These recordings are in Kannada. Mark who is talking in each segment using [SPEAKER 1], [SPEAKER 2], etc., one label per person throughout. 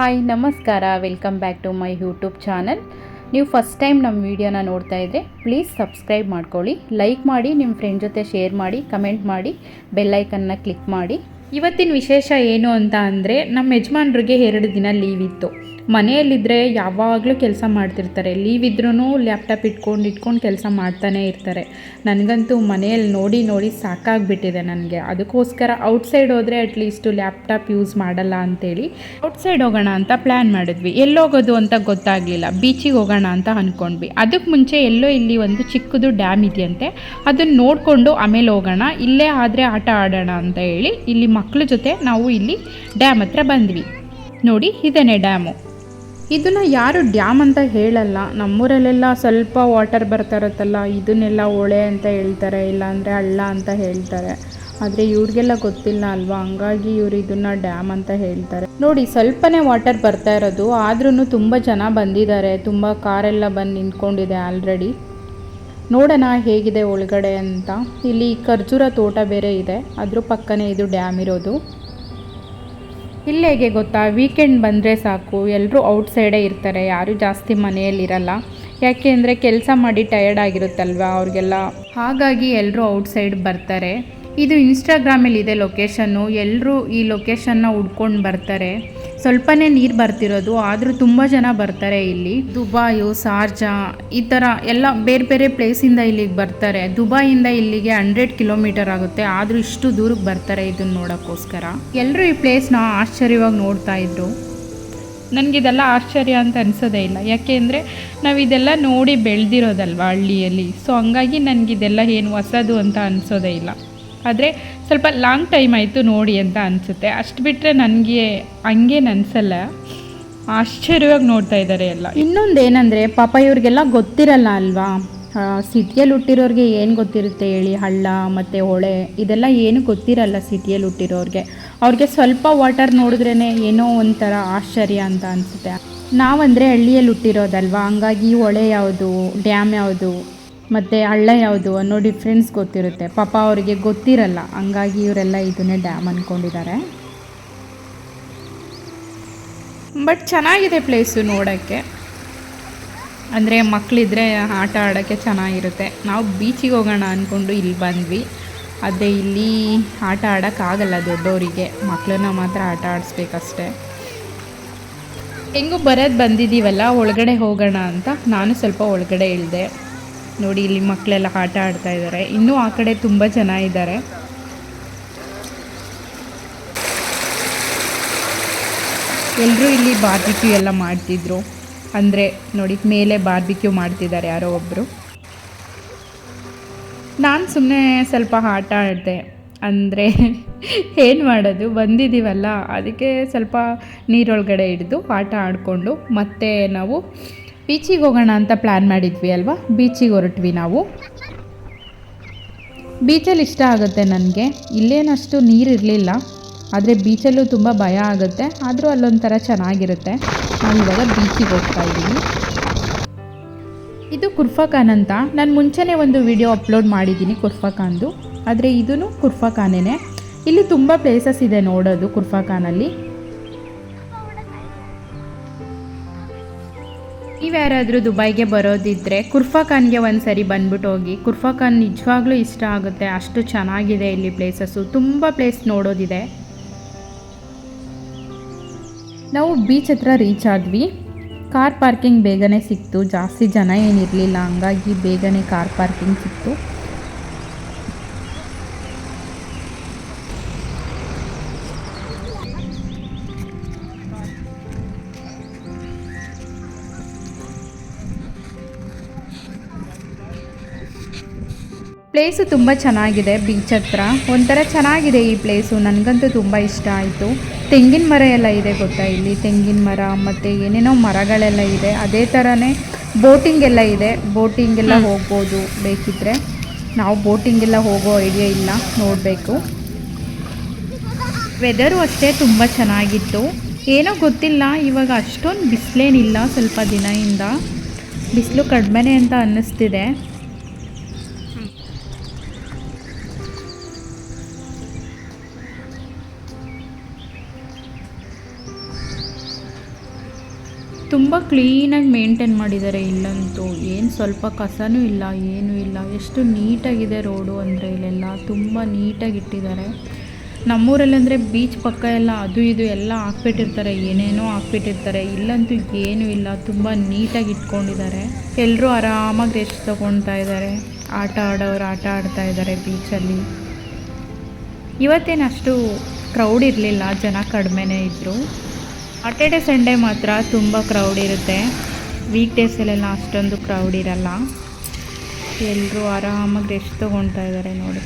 [SPEAKER 1] ಹಾಯ್, ನಮಸ್ಕಾರ. Welcome back to my YouTube channel ನೀವು ಫಸ್ಟ್ ಟೈಮ್ ನಮ್ಮ ವೀಡಿಯೋನ ನೋಡ್ತಾ ಇದ್ದರೆ ಪ್ಲೀಸ್ ಸಬ್ಸ್ಕ್ರೈಬ್ ಮಾಡ್ಕೊಳ್ಳಿ. ಲೈಕ್ ಮಾಡಿ, ನಿಮ್ಮ ಫ್ರೆಂಡ್ ಜೊತೆ ಶೇರ್ ಮಾಡಿ ಕಮೆಂಟ್ ಮಾಡಿ ಬೆಲ್ಲೈಕನ್ನ ಕ್ಲಿಕ್ ಮಾಡಿ. ಇವತ್ತಿನ ವಿಶೇಷ ಏನು ಅಂತ ಅಂದರೆ, ನಮ್ಮ ಯಜಮಾನ್ರಿಗೆ ಎರಡು ದಿನ ಲೀವ್ ಇತ್ತು. ಮನೆಯಲ್ಲಿದ್ದರೆ ಯಾವಾಗಲೂ ಕೆಲಸ ಮಾಡ್ತಿರ್ತಾರೆ. ಲೀವ್ ಇದ್ರೂ ಲ್ಯಾಪ್ಟಾಪ್ ಇಟ್ಕೊಂಡು ಇಟ್ಕೊಂಡು ಕೆಲಸ ಮಾಡ್ತಾನೇ ಇರ್ತಾರೆ. ನನಗಂತೂ ಮನೆಯಲ್ಲಿ ನೋಡಿ ನೋಡಿ ಸಾಕಾಗಿಬಿಟ್ಟಿದೆ ನನಗೆ. ಅದಕ್ಕೋಸ್ಕರ ಔಟ್ಸೈಡ್ ಹೋದರೆ ಅಟ್ಲೀಸ್ಟು ಲ್ಯಾಪ್ಟಾಪ್ ಯೂಸ್ ಮಾಡಲ್ಲ ಅಂತೇಳಿ ಔಟ್ಸೈಡ್ ಹೋಗೋಣ ಅಂತ ಪ್ಲ್ಯಾನ್ ಮಾಡಿದ್ವಿ. ಎಲ್ಲೋಗೋದು ಅಂತ ಗೊತ್ತಾಗಲಿಲ್ಲ. ಬೀಚಿಗೆ ಹೋಗೋಣ ಅಂತ ಅಂದ್ಕೊಂಡ್ವಿ ಅದಕ್ಕೆ ಮುಂಚೆ ಎಲ್ಲೋ ಇಲ್ಲಿ ಒಂದು ಚಿಕ್ಕದು ಡ್ಯಾಮ್ ಇದೆಯಂತೆ. ಅದನ್ನು ನೋಡಿಕೊಂಡು ಆಮೇಲೆ ಹೋಗೋಣ. ಇಲ್ಲೇ ಆದರೆ ಆಟ ಆಡೋಣ ಅಂತ ಹೇಳಿ ಇಲ್ಲಿ ಮಕ್ಕಳ ಜೊತೆ ನಾವು ಇಲ್ಲಿ ಡ್ಯಾಮ್ ಹತ್ರ ಬಂದ್ವಿ. ನೋಡಿ, ಇದೇನೆ ಡ್ಯಾಮು ಇದನ್ನು ಯಾರು ಡ್ಯಾಮ್ ಅಂತ ಹೇಳಲ್ಲ. ನಮ್ಮೂರಲ್ಲೆಲ್ಲ ಸ್ವಲ್ಪ ವಾಟರ್ ಬರ್ತಾ ಇರುತ್ತಲ್ಲ, ಇದನ್ನೆಲ್ಲ ಹೊಳೆ ಅಂತ ಹೇಳ್ತಾರೆ, ಇಲ್ಲಾಂದರೆ ಹಳ್ಳ ಅಂತ ಹೇಳ್ತಾರೆ. ಆದರೆ ಇವ್ರಿಗೆಲ್ಲ ಗೊತ್ತಿಲ್ಲ ಅಲ್ವಾ? ಹಂಗಾಗಿ ಇವರು ಇದನ್ನ ಡ್ಯಾಮ್ ಅಂತ ಹೇಳ್ತಾರೆ. ನೋಡಿ, ಸ್ವಲ್ಪನೇ ವಾಟರ್ ಬರ್ತಾ ಇರೋದು ಆದ್ರೂ ತುಂಬ ಜನ ಬಂದಿದ್ದಾರೆ. ತುಂಬ ಕಾರೆಲ್ಲ ಬಂದು ನಿಂತ್ಕೊಂಡಿದೆ ಆಲ್ರೆಡಿ ನೋಡೋಣ ಹೇಗಿದೆ ಒಳಗಡೆ ಅಂತ. ಇಲ್ಲಿ ಖರ್ಜೂರ ತೋಟ ಬೇರೆ ಇದೆ. ಅದ್ರ ಪಕ್ಕನೇ ಇದು ಡ್ಯಾಮ್ ಇರೋದು. ಇಲ್ಲಿ ಹೇಗೆ ಗೊತ್ತಾ ವೀಕೆಂಡ್ ಬಂದರೆ ಸಾಕು. ಎಲ್ಲರೂ ಔಟ್ಸೈಡೇ ಇರ್ತಾರೆ. ಯಾರೂ ಜಾಸ್ತಿ ಮನೆಯಲ್ಲಿರಲ್ಲ ಯಾಕೆ ಅಂದರೆ ಕೆಲಸ ಮಾಡಿ ಟಯರ್ಡ್ ಆಗಿರುತ್ತಲ್ವ ಅವ್ರಿಗೆಲ್ಲ? ಹಾಗಾಗಿ ಎಲ್ಲರೂ ಔಟ್ಸೈಡ್ ಬರ್ತಾರೆ. ಇದು ಇನ್ಸ್ಟಾಗ್ರಾಮಲ್ಲಿ ಇದೆ ಲೊಕೇಶನ್ನು ಎಲ್ಲರೂ ಈ ಲೊಕೇಶನ್ನ ಹುಡ್ಕೊಂಡು ಬರ್ತಾರೆ. ಸ್ವಲ್ಪನೇ ನೀರು ಬರ್ತಿರೋದು, ಆದರೂ ತುಂಬ ಜನ ಬರ್ತಾರೆ ಇಲ್ಲಿ. ದುಬಾಯು, ಸಾರ್ಜಾ, ಈ ಥರ ಎಲ್ಲ ಬೇರೆ ಬೇರೆ ಪ್ಲೇಸಿಂದ ಇಲ್ಲಿಗೆ ಬರ್ತಾರೆ. ದುಬಾಯಿಂದ ಇಲ್ಲಿಗೆ ಹಂಡ್ರೆಡ್ ಕಿಲೋಮೀಟರ್ ಆಗುತ್ತೆ, ಆದರೂ ಇಷ್ಟು ದೂರಕ್ಕೆ ಬರ್ತಾರೆ ಇದನ್ನು ನೋಡೋಕ್ಕೋಸ್ಕರ. ಎಲ್ಲರೂ ಈ ಪ್ಲೇಸ್ನ ಆಶ್ಚರ್ಯವಾಗಿ ನೋಡ್ತಾ ಇದ್ರು. ನನಗಿದೆಲ್ಲ ಆಶ್ಚರ್ಯ ಅಂತ ಅನಿಸೋದೇ ಇಲ್ಲ. ಯಾಕೆ ಅಂದರೆ ನಾವು ಇದೆಲ್ಲ ನೋಡಿ ಬೆಳೆದಿರೋದಲ್ವ ಹಳ್ಳಿಯಲ್ಲಿ. ಸೊ ಹಂಗಾಗಿ ನನಗಿದೆಲ್ಲ ಏನು ಹೊಸದು ಅಂತ ಅನಿಸೋದೇ ಇಲ್ಲ. ಆದರೆ ಸ್ವಲ್ಪ ಲಾಂಗ್ ಟೈಮ್ ಆಯಿತು ನೋಡಿ ಅಂತ ಅನಿಸುತ್ತೆ. ಅಷ್ಟು ಬಿಟ್ಟರೆ ನನಗೆ ಹಂಗೇನು ಅನಿಸಲ್ಲ ಆಶ್ಚರ್ಯವಾಗಿ ನೋಡ್ತಾ ಇದ್ದಾರೆ ಎಲ್ಲ. ಇನ್ನೊಂದು ಏನಂದರೆ ಪಾಪ ಇವ್ರಿಗೆಲ್ಲ ಗೊತ್ತಿರಲ್ಲ ಅಲ್ವಾ? ಸಿಟಿಯಲ್ಲಿ ಹುಟ್ಟಿರೋರಿಗೆ ಏನು ಗೊತ್ತಿರುತ್ತೆ ಹೇಳಿ? ಹಳ್ಳ ಮತ್ತು ಹೊಳೆ, ಇದೆಲ್ಲ ಏನು ಗೊತ್ತಿರಲ್ಲ ಸಿಟಿಯಲ್ಲಿ ಹುಟ್ಟಿರೋರಿಗೆ. ಅವ್ರಿಗೆ ಸ್ವಲ್ಪ ವಾಟರ್ ನೋಡಿದ್ರೇ ಏನೋ ಒಂಥರ ಆಶ್ಚರ್ಯ ಅಂತ ಅನಿಸುತ್ತೆ. ನಾವಂದರೆ ಹಳ್ಳಿಯಲ್ಲಿ ಹುಟ್ಟಿರೋದಲ್ವಾ? ಹಂಗಾಗಿ ಹೊಳೆ ಯಾವುದು ಡ್ಯಾಮ್ ಯಾವುದು? ಮತ್ತು ಹಳ್ಳ ಯಾವುದು ಅನ್ನೋ ಡಿಫ್ರೆನ್ಸ್ ಗೊತ್ತಿರುತ್ತೆ. ಪಾಪ ಅವರಿಗೆ ಗೊತ್ತಿರಲ್ಲ. ಹಂಗಾಗಿ ಇವರೆಲ್ಲ ಇದನ್ನೇ ಡ್ಯಾಮ್ ಅಂದ್ಕೊಂಡಿದ್ದಾರೆ ಬಟ್ ಚೆನ್ನಾಗಿದೆ ಪ್ಲೇಸು ನೋಡೋಕ್ಕೆ. ಅಂದರೆ ಮಕ್ಕಳಿದ್ರೆ ಆಟ ಆಡೋಕ್ಕೆ ಚೆನ್ನಾಗಿರುತ್ತೆ. ನಾವು ಬೀಚಿಗೆ ಹೋಗೋಣ ಅಂದ್ಕೊಂಡು ಇಲ್ಲಿ ಬಂದ್ವಿ. ಅದೇ ಇಲ್ಲಿ ಆಟ ಆಡೋಕ್ಕಾಗಲ್ಲ ದೊಡ್ಡವರಿಗೆ ಮಕ್ಕಳನ್ನ ಮಾತ್ರ ಆಟ ಆಡಿಸ್ಬೇಕಷ್ಟೆ. ಹೆಂಗೂ ಬರೋದು ಬಂದಿದ್ದೀವಲ್ಲ ಒಳಗಡೆ ಹೋಗೋಣ ಅಂತ. ನಾನು ಸ್ವಲ್ಪ ಒಳಗಡೆ ಇಳಿದೆ ನೋಡಿ, ಇಲ್ಲಿ ಮಕ್ಕಳೆಲ್ಲ ಆಟ ಆಡ್ತಾ ಇದ್ದಾರೆ. ಇನ್ನೂ ಆ ಕಡೆ ತುಂಬ ಜನ ಇದ್ದಾರೆ. ಎಲ್ಲರೂ ಇಲ್ಲಿ ಬಾರ್ಬಿಕ್ಯೂ ಎಲ್ಲ ಮಾಡ್ತಿದ್ರು. ಅಂದರೆ ನೋಡಿ, ಮೇಲೆ ಬಾರ್ಬಿಕ್ಯೂ ಮಾಡ್ತಿದ್ದಾರೆ ಯಾರೋ ಒಬ್ಬರು ನಾನು ಸುಮ್ಮನೆ ಸ್ವಲ್ಪ ಆಟ ಆಡಿದೆ. ಅಂದರೆ ಏನು ಮಾಡೋದು? ಬಂದಿದ್ದೀವಲ್ಲ ಅದಕ್ಕೆ ಸ್ವಲ್ಪ ನೀರೊಳಗಡೆ ಹಿಡಿದು ಆಟ ಆಡಿಕೊಂಡು ಮತ್ತೆ ನಾವು ಬೀಚಿಗೆ ಹೋಗೋಣ ಅಂತ ಪ್ಲ್ಯಾನ್ ಮಾಡಿದ್ವಿ ಅಲ್ವಾ? ಬೀಚಿಗೆ ಹೊರಟ್ವಿ ನಾವು. ಬೀಚಲ್ಲಿ ಇಷ್ಟ ಆಗುತ್ತೆ ನನಗೆ. ಇಲ್ಲೇನಷ್ಟು ನೀರಿರಲಿಲ್ಲ ಆದರೆ ಬೀಚಲ್ಲೂ ತುಂಬ ಭಯ ಆಗುತ್ತೆ. ಆದರೂ ಅಲ್ಲೊಂಥರ ಚೆನ್ನಾಗಿರುತ್ತೆ. ನಾವು ಇವಾಗ ಬೀಚಿಗೆ ಹೋಗ್ತಾ ಇದ್ದೀವಿ. ಇದು ಕುರ್ಫಾಖಾನ್ ಅಂತ ನಾನು ಮುಂಚೆನೇ ಒಂದು ವಿಡಿಯೋ ಅಪ್ಲೋಡ್ ಮಾಡಿದ್ದೀನಿ ಕುರ್ಫಾಖಾನ್ದು. ಆದರೆ ಇದೂ ಕುರ್ಫಾಖಾನೇ ಇಲ್ಲಿ ತುಂಬ ಪ್ಲೇಸಸ್ ಇದೆ ನೋಡೋದು ಕುರ್ಫಾ ನೀವ್ಯಾರಾದರೂ ದುಬೈಗೆ ಬರೋದಿದ್ದರೆ ಕುರ್ಫಾ ಖಾನ್ಗೆ ಒಂದು ಸರಿ ಬಂದ್ಬಿಟ್ಟು ಹೋಗಿ. ಕುರ್ಫಾ ಖಾನ್ ನಿಜವಾಗ್ಲೂ ಇಷ್ಟ ಆಗುತ್ತೆ. ಅಷ್ಟು ಚೆನ್ನಾಗಿದೆ ಇಲ್ಲಿ ಪ್ಲೇಸಸ್ಸು ತುಂಬ ಪ್ಲೇಸ್ ನೋಡೋದಿದೆ. ನಾವು ಬೀಚ್ ಹತ್ರ ರೀಚ್ ಆದ್ವಿ. ಕಾರ್ ಪಾರ್ಕಿಂಗ್ ಬೇಗನೆ ಸಿಕ್ತು. ಜಾಸ್ತಿ ಜನ ಏನಿರಲಿಲ್ಲ. ಹಂಗಾಗಿ ಬೇಗನೆ ಕಾರ್ ಪಾರ್ಕಿಂಗ್ ಸಿಕ್ತು. ಪ್ಲೇಸು ತುಂಬ ಚೆನ್ನಾಗಿದೆ ಬೀಚ್ ಹತ್ರ. ಒಂಥರ ಚೆನ್ನಾಗಿದೆ ಈ ಪ್ಲೇಸು ನನಗಂತೂ ತುಂಬ ಇಷ್ಟ ಆಯಿತು. ತೆಂಗಿನ ಮರ ಎಲ್ಲ ಇದೆ ಗೊತ್ತಾ ಇಲ್ಲಿ? ತೆಂಗಿನ ಮರ ಮತ್ತು ಏನೇನೋ ಮರಗಳೆಲ್ಲ ಇದೆ. ಅದೇ ಥರನೇ ಬೋಟಿಂಗ್ ಎಲ್ಲ ಇದೆ. ಬೋಟಿಂಗೆಲ್ಲ ಹೋಗ್ಬೋದು ಬೇಕಿದ್ರೆ. ನಾವು ಬೋಟಿಂಗೆಲ್ಲ ಹೋಗೋ ಐಡಿಯಾ ಇಲ್ಲ. ನೋಡಬೇಕು. ವೆದರು ಅಷ್ಟೇ ತುಂಬ ಚೆನ್ನಾಗಿತ್ತು. ಏನೋ ಗೊತ್ತಿಲ್ಲ. ಇವಾಗ ಅಷ್ಟೊಂದು ಬಿಸಿಲೇನಿಲ್ಲ ಸ್ವಲ್ಪ ದಿನದಿಂದ. ಬಿಸಿಲು ಕಡಿಮೆನೇ ಅಂತ ಅನ್ನಿಸ್ತಿದೆ. ತುಂಬ ಕ್ಲೀನಾಗಿ ಮೇಂಟೈನ್ ಮಾಡಿದ್ದಾರೆ ಇಲ್ಲಂತೂ. ಏನು ಸ್ವಲ್ಪ ಕಸನೂ ಇಲ್ಲ, ಏನೂ ಇಲ್ಲ. ಎಷ್ಟು ನೀಟಾಗಿದೆ ರೋಡು ಅಂದರೆ ಇಲ್ಲೆಲ್ಲ. ತುಂಬ ನೀಟಾಗಿ ಇಟ್ಟಿದ್ದಾರೆ. ನಮ್ಮೂರಲ್ಲಿ ಅಂದರೆ ಬೀಚ್ ಪಕ್ಕ ಎಲ್ಲ ಅದು ಇದು ಎಲ್ಲ ಹಾಕ್ಬಿಟ್ಟಿರ್ತಾರೆ. ಏನೇನೋ ಹಾಕ್ಬಿಟ್ಟಿರ್ತಾರೆ. ಇಲ್ಲಂತೂ ಏನೂ ಇಲ್ಲ. ತುಂಬ ನೀಟಾಗಿ ಇಟ್ಕೊಂಡಿದ್ದಾರೆ. ಎಲ್ಲರೂ ಆರಾಮಾಗಿ ರೆಸ್ಟ್ ತೊಗೊಳ್ತಾ ಇದ್ದಾರೆ. ಆಟ ಆಡೋರು ಆಟ ಆಡ್ತಾ ಇದ್ದಾರೆ ಬೀಚಲ್ಲಿ ಇವತ್ತೇನು ಅಷ್ಟು ಕ್ರೌಡ್ ಇರಲಿಲ್ಲ. ಜನ ಕಡಿಮೆನೇ ಇದ್ದರು ಸಾಟರ್ಡೆ ಸಂಡೇ ಮಾತ್ರ ತುಂಬ ಕ್ರೌಡ್ ಇರುತ್ತೆ. ವೀಕ್ ಡೇಸಲ್ಲೆಲ್ಲ ಅಷ್ಟೊಂದು ಕ್ರೌಡ್ ಇರಲ್ಲ. ಎಲ್ಲರೂ ಆರಾಮಾಗಿ ರೆಸ್ಟ್ ತೊಗೊಳ್ತಾ ಇದ್ದಾರೆ ನೋಡಿ.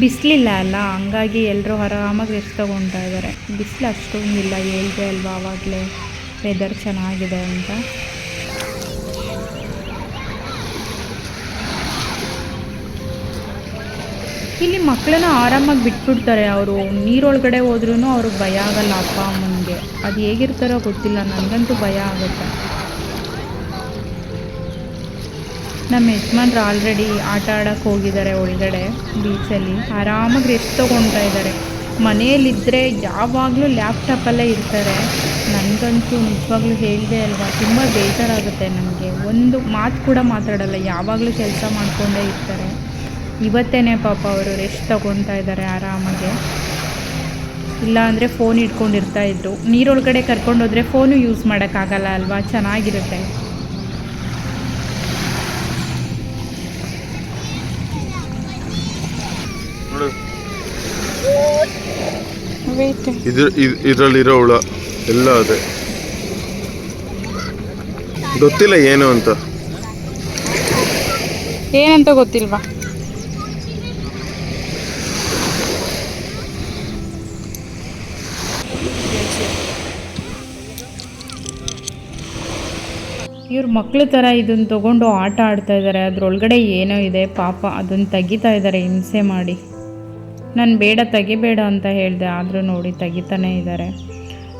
[SPEAKER 1] ಬಿಸಿಲಿಲ್ಲ ಅಲ್ಲ, ಹಂಗಾಗಿ ಎಲ್ಲರೂ ಆರಾಮಾಗಿ ರೆಸ್ಟ್ ತೊಗೊಳ್ತಾ ಇದ್ದಾರೆ ಬಿಸಿಲು ಅಷ್ಟೊಂದಿಲ್ಲ, ಹೇಳಿದೆ ಅಲ್ವಾ ಆವಾಗಲೇ ವೆದರ್ ಚೆನ್ನಾಗಿದೆ ಅಂತ. ಇಲ್ಲಿ ಮಕ್ಕಳನ್ನ ಆರಾಮಾಗಿ ಬಿಟ್ಬಿಡ್ತಾರೆ ಅವರು. ನೀರೊಳಗಡೆ ಹೋದ್ರೂ ಅವ್ರಿಗೆ ಭಯ ಆಗಲ್ಲ ಅಪ್ಪ ಅಮ್ಮನಿಗೆ ಅದು ಹೇಗಿರ್ತಾರೋ ಗೊತ್ತಿಲ್ಲ, ನನಗಂತೂ ಭಯ ಆಗುತ್ತೆ. ನಮ್ಮ ಯಜಮಾನ್ರು ಆಲ್ರೆಡಿ ಆಟ ಆಡೋಕ್ಕೆ ಹೋಗಿದ್ದಾರೆ ಒಳಗಡೆ ಬೀಚಲ್ಲಿ ಆರಾಮಾಗಿ ರೆಸ್ಟ್ ತೊಗೊಳ್ತಾ ಇದ್ದಾರೆ. ಮನೆಯಲ್ಲಿದ್ದರೆ ಯಾವಾಗಲೂ ಲ್ಯಾಪ್ಟಾಪಲ್ಲೇ ಇರ್ತಾರೆ. ನನಗಂತೂ ನಿಜವಾಗ್ಲೂ ಹೇಳಿದೆ ಅಲ್ವಾ, ತುಂಬ ಬೇಜಾರಾಗುತ್ತೆ ನನಗೆ. ಒಂದು ಮಾತು ಕೂಡ ಮಾತಾಡಲ್ಲ, ಯಾವಾಗಲೂ ಕೆಲಸ ಮಾಡಿಕೊಂಡೇ ಇರ್ತಾರೆ. ಇವತ್ತೇ ಪಾಪ ಅವರು ರೆಸ್ಟ್ ತಗೊತಾ ಇದ್ದಾರೆ ಆರಾಮಾಗೆ. ಇಲ್ಲ ಅಂದರೆ ಫೋನ್ ಇಟ್ಕೊಂಡಿರ್ತಾ ಇದ್ರು. ನೀರೊಳಗಡೆ ಕರ್ಕೊಂಡೋದ್ರೆ ಫೋನು ಯೂಸ್ ಮಾಡೋಕ್ಕಾಗಲ್ಲ ಅಲ್ವಾ? ಚೆನ್ನಾಗಿರುತ್ತೆ.
[SPEAKER 2] ನೋಡು.
[SPEAKER 1] ವೇಟ್
[SPEAKER 2] ಇದ್ರ ಇದರಲ್ಲಿರೋ ಹುಳ ಎಲ್ಲ ಅದೇ. ಗೊತ್ತಿಲ್ಲ ಏನು ಅಂತ.
[SPEAKER 1] ಏನಂತ ಗೊತ್ತಿಲ್ವಾ? ಇವ್ರ ಮಕ್ಳ ಥರ ಇದನ್ನ ತೊಗೊಂಡು ಆಟ ಆಡ್ತಾ ಇದ್ದಾರೆ ಅದರೊಳಗಡೆ ಏನೋ ಇದೆ. ಪಾಪ ಅದನ್ನು ತೆಗಿತಾ ಇದ್ದಾರೆ ಹಿಂಸೆ ಮಾಡಿ. ನಾನು ಬೇಡ, ತೆಗಿಬೇಡ ಅಂತ ಹೇಳಿದೆ. ಆದರೂ ನೋಡಿ ತೆಗಿತಾನೇ ಇದ್ದಾರೆ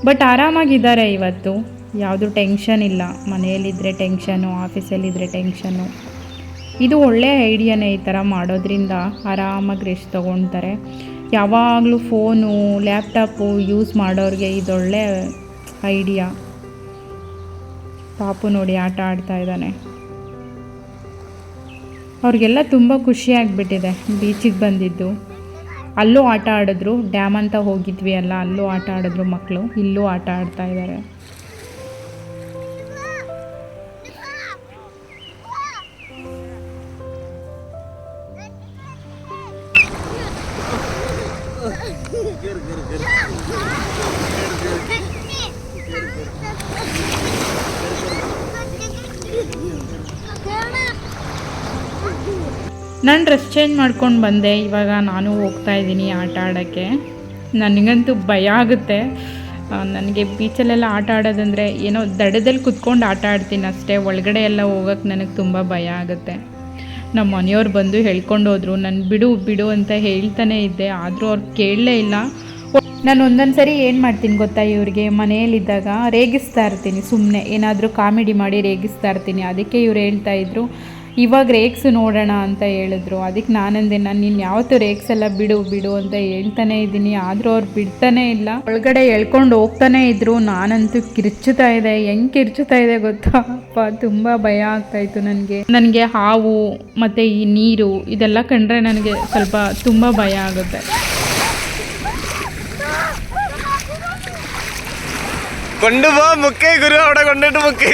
[SPEAKER 1] ಬಟ್ ಆರಾಮಾಗಿದ್ದಾರೆ ಇವತ್ತು. ಯಾವುದು ಟೆನ್ಷನ್ ಇಲ್ಲ. ಮನೆಯಲ್ಲಿದ್ದರೆ ಟೆನ್ಷನು ಆಫೀಸಲ್ಲಿದ್ದರೆ ಟೆನ್ಷನು. ಇದು ಒಳ್ಳೆಯ ಐಡಿಯಾನೇ ಈ ಥರ ಮಾಡೋದ್ರಿಂದ ಆರಾಮಾಗಿ ರೆಸ್ಟ್ ತೊಗೊಳ್ತಾರೆ ಯಾವಾಗಲೂ ಫೋನು, ಲ್ಯಾಪ್ಟಾಪು ಯೂಸ್ ಮಾಡೋರಿಗೆ ಇದೊಳ್ಳೆ ಐಡಿಯಾ. ಪಾಪು ನೋಡಿ ಆಟ ಆಡ್ತಾ ಇದ್ದಾನೆ. ಅವ್ರಿಗೆಲ್ಲ ತುಂಬ ಖುಷಿಯಾಗಿಬಿಟ್ಟಿದೆ ಬೀಚಿಗೆ ಬಂದಿದ್ದು. ಅಲ್ಲೂ ಆಟ ಆಡಿದ್ರು, ಡ್ಯಾಮ್ ಅಂತ ಹೋಗಿದ್ವಿ ಅಲ್ಲ, ಅಲ್ಲೂ ಆಟ ಆಡಿದ್ರು ಮಕ್ಕಳು ಇಲ್ಲೂ ಆಟ ಆಡ್ತಾ ಇದ್ದಾರೆ. ನಾನು ಡ್ರೆಸ್ ಚೇಂಜ್ ಮಾಡ್ಕೊಂಡು ಬಂದೆ. ಇವಾಗ ನಾನು ಹೋಗ್ತಾ ಇದ್ದೀನಿ ಆಟ ಆಡೋಕ್ಕೆ. ನನಗಂತೂ ಭಯ ಆಗುತ್ತೆ. ನನಗೆ ಬೀಚಲ್ಲೆಲ್ಲ ಆಟ ಆಡೋದಂದರೆ ಏನೋ ದಡದಲ್ಲಿ ಕುತ್ಕೊಂಡು ಆಟ ಆಡ್ತೀನಿ ಅಷ್ಟೇ. ಒಳಗಡೆ ಎಲ್ಲ ಹೋಗೋಕ್ಕೆ ನನಗೆ ತುಂಬ ಭಯ ಆಗುತ್ತೆ. ನಮ್ಮ ಮನೆಯವ್ರು ಬಂದು ಹೇಳ್ಕೊಂಡು ಹೋದರು. ನಾನು ಬಿಡು ಬಿಡು ಅಂತ ಹೇಳ್ತಾನೆ ಇದ್ದೆ. ಆದರೂ ಅವ್ರು ಕೇಳಲೇ ಇಲ್ಲ. ನಾನು ಒಂದೊಂದು ಸರಿ ಏನು ಮಾಡ್ತೀನಿ ಗೊತ್ತಾ ಇವ್ರಿಗೆ? ಮನೆಯಲ್ಲಿದ್ದಾಗ ರೇಗಿಸ್ತಾ ಇರ್ತೀನಿ ಸುಮ್ಮನೆ ಏನಾದರೂ ಕಾಮಿಡಿ ಮಾಡಿ ರೇಗಿಸ್ತಾ ಇರ್ತೀನಿ. ಅದಕ್ಕೆ ಇವ್ರು ಹೇಳ್ತಾ ಇದ್ರು. ಇವಾಗ ರೇಗ್ಸು ನೋಡೋಣ ಅಂತ ಹೇಳಿದ್ರು ಅದಕ್ಕೆ ನಾನಂದೆ ನಾನು ನೀನು ಯಾವತ್ತೂ ರೇಗ್ಸೆಲ್ಲ ಬಿಡು ಬಿಡು ಅಂತ ಹೇಳ್ತಾನೆ ಇದ್ದೀನಿ ಆದರೂ ಅವ್ರು ಬಿಡ್ತಾನೆ ಇಲ್ಲ ಒಳಗಡೆ ಎಳ್ಕೊಂಡು ಹೋಗ್ತಾನೆ ಇದ್ರು ನಾನಂತೂ ಕಿರ್ಚುತ್ತಾ ಇದೆ ಹೆಂಗೆ ಕಿರ್ಚುತ್ತಾ ಇದೆ ಗೊತ್ತಾ ಅಪ್ಪ ತುಂಬ ಭಯ ಆಗ್ತಾಯಿತ್ತು ನನಗೆ ನನಗೆ ಹಾವು ಮತ್ತು ಈ ನೀರು ಇದೆಲ್ಲ ಕಂಡ್ರೆ ನನಗೆ ಸ್ವಲ್ಪ ತುಂಬ ಭಯ ಆಗುತ್ತೆ
[SPEAKER 2] കൊണ്ടുപോ മുക്കേ ഗുരു അവിടെ കൊണ്ടിട്ട് മുക്കേ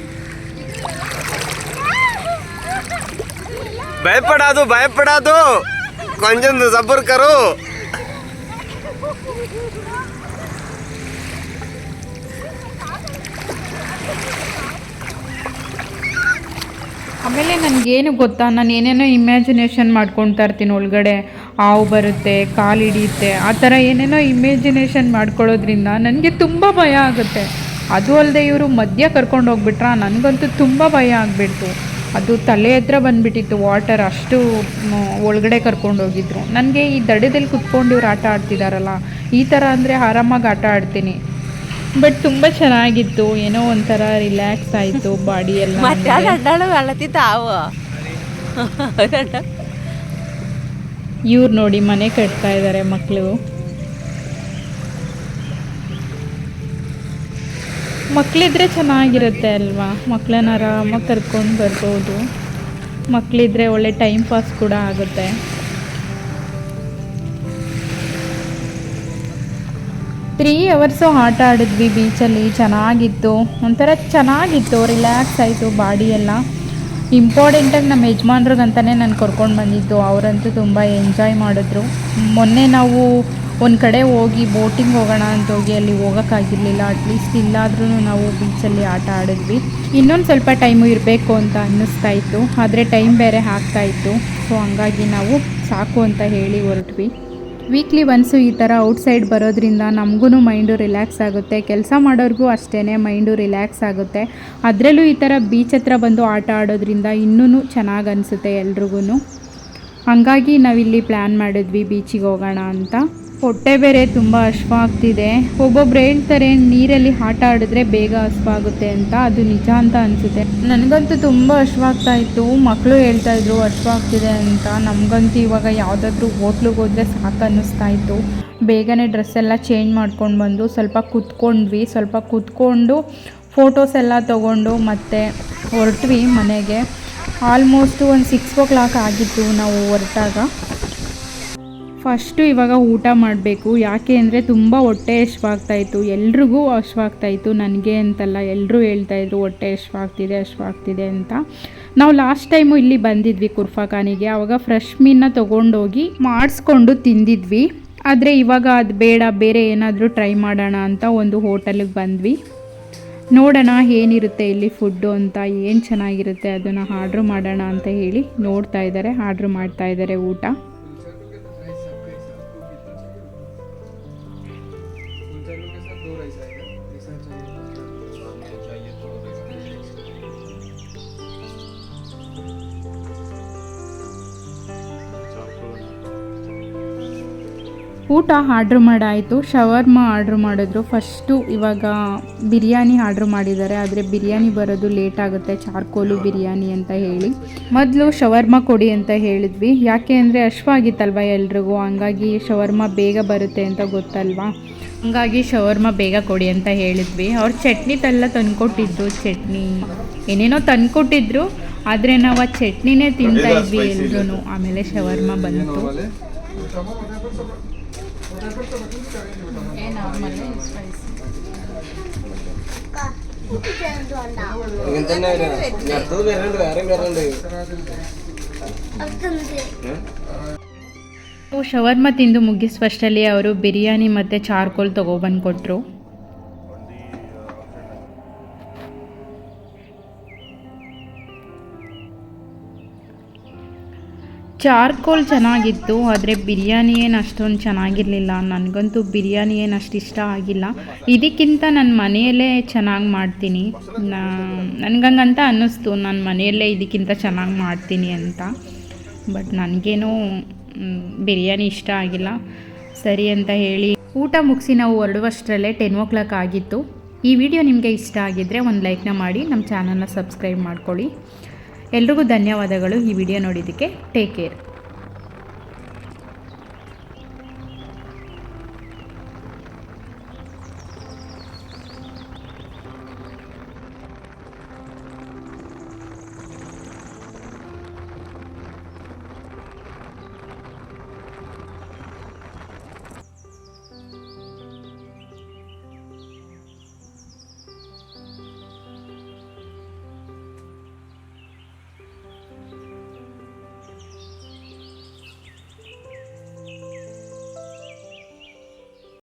[SPEAKER 2] భయపడాదు భయపడాదు కొంచెం సబర్ కరు
[SPEAKER 1] ಆಮೇಲೆ ನನಗೇನು ಗೊತ್ತಾ ನಾನು ಏನೇನೋ ಇಮ್ಯಾಜಿನೇಷನ್ ಮಾಡ್ಕೊಳ್ತಾ ಇರ್ತೀನಿ ಒಳಗಡೆ ಹಾವು ಬರುತ್ತೆ ಕಾಲು ಹಿಡಿಯುತ್ತೆ ಆ ಥರ ಏನೇನೋ ಇಮ್ಯಾಜಿನೇಷನ್ ಮಾಡ್ಕೊಳ್ಳೋದ್ರಿಂದ ನನಗೆ ತುಂಬ ಭಯ ಆಗುತ್ತೆ ಅದು ಅಲ್ಲದೆ ಇವರು ಮಧ್ಯ ಕರ್ಕೊಂಡು ಹೋಗ್ಬಿಟ್ರ ನನಗಂತೂ ತುಂಬ ಭಯ ಆಗಿಬಿಡ್ತು ಅದು ತಲೆ ಹತ್ರ ಬಂದ್ಬಿಟ್ಟಿತ್ತು ವಾಟರ್ ಅಷ್ಟು ಒಳಗಡೆ ಕರ್ಕೊಂಡೋಗಿದ್ರು ನನಗೆ ಈ ದಡದಲ್ಲಿ ಕುತ್ಕೊಂಡು ಇವ್ರು ಆಟ ಆಡ್ತಿದಾರಲ್ಲ ಈ ಥರ ಅಂದರೆ ಆರಾಮಾಗಿ ಆಟ ಆಡ್ತೀನಿ. ಬಟ್ ತುಂಬ ಚೆನ್ನಾಗಿತ್ತು ಏನೋ ಒಂಥರ ರಿಲ್ಯಾಕ್ಸ್ ಆಯಿತು ಬಾಡಿ ಎಲ್ಲ ಇವ್ರು ನೋಡಿ ಮನೆ ಕಟ್ತಾ ಇದ್ದಾರೆ ಮಕ್ಕಳು ಮಕ್ಕಳಿದ್ರೆ ಚೆನ್ನಾಗಿರುತ್ತೆ ಅಲ್ವಾ? ಮಕ್ಕಳನ್ನ ಆರಾಮಾಗಿ ಕರ್ಕೊಂಡು ಬರ್ಬೋದು. ಮಕ್ಕಳಿದ್ರೆ ಒಳ್ಳೆ ಟೈಮ್ ಪಾಸ್ ಕೂಡ ಆಗುತ್ತೆ. ತ್ರೀ ಅವರ್ಸು ಆಟ ಆಡಿದ್ವಿ ಬೀಚಲ್ಲಿ ಚೆನ್ನಾಗಿತ್ತು. ಒಂಥರ ಚೆನ್ನಾಗಿತ್ತು. ರಿಲ್ಯಾಕ್ಸ್ ಆಯಿತು ಬಾಡಿ ಎಲ್ಲ. ಇಂಪಾರ್ಟೆಂಟಾಗಿ ನಮ್ಮ ಯಜಮಾನ್ರಿಗಂತಲೇ ನಾನು ಕರ್ಕೊಂಡು ಬಂದಿದ್ದು. ಅವರಂತೂ ತುಂಬ ಎಂಜಾಯ್ ಮಾಡಿದ್ರು. ಮೊನ್ನೆ ನಾವು ಒಂದು ಕಡೆ ಹೋಗಿ ಬೋಟಿಂಗ್ ಹೋಗೋಣ ಅಂತ ಹೋಗಿ ಅಲ್ಲಿ ಹೋಗೋಕ್ಕಾಗಿರಲಿಲ್ಲ. ಅಟ್ಲೀಸ್ಟ್ ಇಲ್ಲಾದ್ರೂ ನಾವು ಬೀಚಲ್ಲಿ ಆಟ ಆಡಿದ್ವಿ. ಇನ್ನೊಂದು ಸ್ವಲ್ಪ ಟೈಮು ಇರಬೇಕು ಅಂತ ಅನ್ನಿಸ್ತಾ ಇತ್ತು. ಆದರೆ ಟೈಮ್ ಬೇರೆ ಆಗ್ತಾ ಇತ್ತು. ಸೊ ಹಂಗಾಗಿ ನಾವು ಸಾಕು ಅಂತ ಹೇಳಿ ಹೊರಟ್ವಿ. ವೀಕ್ಲಿ ಒನ್ಸು ಈ ಥರ ಔಟ್ಸೈಡ್ ಬರೋದ್ರಿಂದ ನಮಗೂ ಮೈಂಡು ರಿಲ್ಯಾಕ್ಸ್ ಆಗುತ್ತೆ. ಕೆಲಸ ಮಾಡೋರಿಗೂ ಅಷ್ಟೇ ಮೈಂಡು ರಿಲ್ಯಾಕ್ಸ್ ಆಗುತ್ತೆ. ಅದರಲ್ಲೂ ಈ ಥರ ಬೀಚ್ ಹತ್ರ ಬಂದು ಆಟ ಆಡೋದ್ರಿಂದ ಇನ್ನೂ ಚೆನ್ನಾಗಿ ಅನಿಸುತ್ತೆ ಎಲ್ರಿಗೂ ಹಾಗಾಗಿ ನಾವಿಲ್ಲಿ ಪ್ಲ್ಯಾನ್ ಮಾಡಿದ್ವಿ ಬೀಚಿಗೆ ಹೋಗೋಣ ಅಂತ. ಹೊಟ್ಟೆ ಬೇರೆ ತುಂಬ ಹಶ್ವಾಗ್ತಿದೆ ಒಬ್ಬೊಬ್ರು ಹೇಳ್ತಾರೆ, ನೀರಲ್ಲಿ ಆಟ ಆಡಿದ್ರೆ ಬೇಗ ಹಶ್ವಾಗುತ್ತೆ ಅಂತ. ಅದು ನಿಜ ಅಂತ ಅನಿಸುತ್ತೆ. ನನಗಂತೂ ತುಂಬ ಹಶ್ವಾಗ್ತಾ ಇತ್ತು. ಮಕ್ಕಳು ಹೇಳ್ತಾ ಇದ್ರು ಹಶ್ವಾಗ್ತಿದೆ ಅಂತ. ನಮಗಂತೂ ಇವಾಗ ಯಾವುದಾದ್ರೂ ಹೋಟ್ಲಿಗೆ ಹೋದ್ರೆ ಸಾಕು ಅನ್ನಿಸ್ತಾ ಇತ್ತು. ಬೇಗನೆ ಡ್ರೆಸ್ ಎಲ್ಲ ಚೇಂಜ್ ಮಾಡ್ಕೊಂಡು ಬಂದು, ಸ್ವಲ್ಪ ಕೂತ್ಕೊಂಡ್ವಿ. ಸ್ವಲ್ಪ ಕೂತ್ಕೊಂಡು ಫೋಟೋಸ್ ಎಲ್ಲ ತೊಗೊಂಡು ಮತ್ತೆ ಹೊರಟ್ವಿ ಮನೆಗೆ. ಆಲ್ಮೋಸ್ಟ್ ಒಂದು ಸಿಕ್ಸ್ ಓ ಕ್ಲಾಕ್ ಆಗಿತ್ತು ನಾವು ಹೊರಟಾಗ. ಫಸ್ಟು ಇವಾಗ ಊಟ ಮಾಡಬೇಕು. ಯಾಕೆ ಅಂದರೆ ತುಂಬ ಹೊಟ್ಟೆ ಹಶ್ವಾಗ್ತಾಯಿತ್ತು ಎಲ್ರಿಗೂ ಹಶ್ವಾಗ್ತಾಯಿತ್ತು ನನಗೆ ಅಂತಲ್ಲ ಎಲ್ಲರೂ ಹೇಳ್ತಾಯಿದ್ರು ಹೊಟ್ಟೆ ಹಶ್ವಾಗ್ತಿದೆ ಹಶ್ವಾಗ್ತಿದೆ ಅಂತ. ನಾವು ಲಾಸ್ಟ್ ಟೈಮು ಇಲ್ಲಿ ಬಂದಿದ್ವಿ ಕುರ್ಫಾಖಾನಿಗೆ. ಆವಾಗ ಫ್ರೆಶ್ ಮೀನನ್ನ ತೊಗೊಂಡೋಗಿ ಮಾಡಿಸ್ಕೊಂಡು ತಿಂದಿದ್ವಿ. ಆದರೆ ಇವಾಗ ಅದು ಬೇಡ, ಬೇರೆ ಏನಾದರೂ ಟ್ರೈ ಮಾಡೋಣ ಅಂತ ಒಂದು ಹೋಟೆಲಿಗೆ ಬಂದ್ವಿ. ನೋಡೋಣ ಏನಿರುತ್ತೆ ಇಲ್ಲಿ ಫುಡ್ಡು ಅಂತ, ಏನು ಚೆನ್ನಾಗಿರುತ್ತೆ, ಅದನ್ನು ಆರ್ಡ್ರ್ ಮಾಡೋಣ ಅಂತ ಹೇಳಿ ನೋಡ್ತಾ ಇದ್ದಾರೆ ಆರ್ಡ್ರ್ ಮಾಡ್ತಾ ಇದ್ದಾರೆ ಊಟ. ಊಟ ಆರ್ಡ್ರ್ ಮಾಡಾಯಿತು. ಶವರ್ಮ ಆರ್ಡ್ರ್ ಮಾಡಿದ್ರು. ಫಸ್ಟು ಇವಾಗ ಬಿರಿಯಾನಿ ಆರ್ಡ್ರ್ ಮಾಡಿದ್ದಾರೆ. ಆದರೆ ಬಿರಿಯಾನಿ ಬರೋದು ಲೇಟ್ ಆಗುತ್ತೆ. ಚಾರ್ಕೋಲು ಬಿರಿಯಾನಿ ಅಂತ ಹೇಳಿ. ಮೊದಲು ಶವರ್ಮ ಕೊಡಿ ಅಂತ ಹೇಳಿದ್ವಿ. ಯಾಕೆ ಅಂದರೆ ಅಶ್ವಾಗಿತ್ತಲ್ವ ಎಲ್ರಿಗೂ? ಹಂಗಾಗಿ ಶವರ್ಮ ಬೇಗ ಬರುತ್ತೆ ಅಂತ ಗೊತ್ತಲ್ವಾ? ಹಂಗಾಗಿ ಶವರ್ಮ ಬೇಗ ಕೊಡಿ ಅಂತ ಹೇಳಿದ್ವಿ. ಅವ್ರು ಚಟ್ನಿ ತಲ್ಲ ತಂದ್ಕೊಟ್ಟಿದ್ರು. ಚಟ್ನಿ ಏನೇನೋ ತಂದ್ಕೊಟ್ಟಿದ್ರು. ಆದರೆ ನಾವು ಆ ಚಟ್ನಿನೇ ತಿಂತಾ ಇದ್ವಿ ಎಲ್ರೂ ಆಮೇಲೆ ಶವರ್ಮ ಬಂತು. ಶವರ್ಮ ತಿಂದು ಮುಗಿಸುವಷ್ಟರಲ್ಲಿ ಅವರು ಬಿರಿಯಾನಿ ಮತ್ತು ಚಾರ್ಕೋಲ್ ತೊಗೊಬಂದು ಕೊಟ್ಟರು ಚಾರ್ಕೋಲ್ ಚೆನ್ನಾಗಿತ್ತು, ಆದರೆ ಬಿರಿಯಾನಿ ಏನು ಅಷ್ಟೊಂದು ಚೆನ್ನಾಗಿರಲಿಲ್ಲ. ನನಗಂತೂ ಬಿರಿಯಾನಿ ಏನು ಅಷ್ಟು ಇಷ್ಟ ಆಗಿಲ್ಲ. ಇದಕ್ಕಿಂತ ನನ್ನ ಮನೆಯಲ್ಲೇ ಚೆನ್ನಾಗಿ ಮಾಡ್ತೀನಿ. ನನಗಂಗಂತ ಅನ್ನಿಸ್ತು, ನಾನು ಮನೆಯಲ್ಲೇ ಇದಕ್ಕಿಂತ ಚೆನ್ನಾಗಿ ಮಾಡ್ತೀನಿ ಅಂತ. ಬಟ್ ನನಗೇನೋ ಬಿರಿಯಾನಿ ಇಷ್ಟ ಆಗಿಲ್ಲ. ಸರಿ ಅಂತ ಹೇಳಿ ಊಟ ಮುಗಿಸಿ ನಾವು ಹೊರಡುವಷ್ಟರಲ್ಲೇ ಟೆನ್ ಓ ಕ್ಲಾಕ್ ಆಗಿತ್ತು. ಈ ವಿಡಿಯೋ ನಿಮಗೆ ಇಷ್ಟ ಆಗಿದ್ದರೆ ಒಂದು ಲೈಕ್ನ ಮಾಡಿ ನಮ್ಮ ಚಾನಲ್ನ ಸಬ್ಸ್ಕ್ರೈಬ್ ಮಾಡ್ಕೊಳ್ಳಿ. ಎಲ್ರಿಗೂ ಧನ್ಯವಾದಗಳು ಈ ವಿಡಿಯೋ ನೋಡಿದ್ದಕ್ಕೆ ಟೇಕ್ ಕೇರ್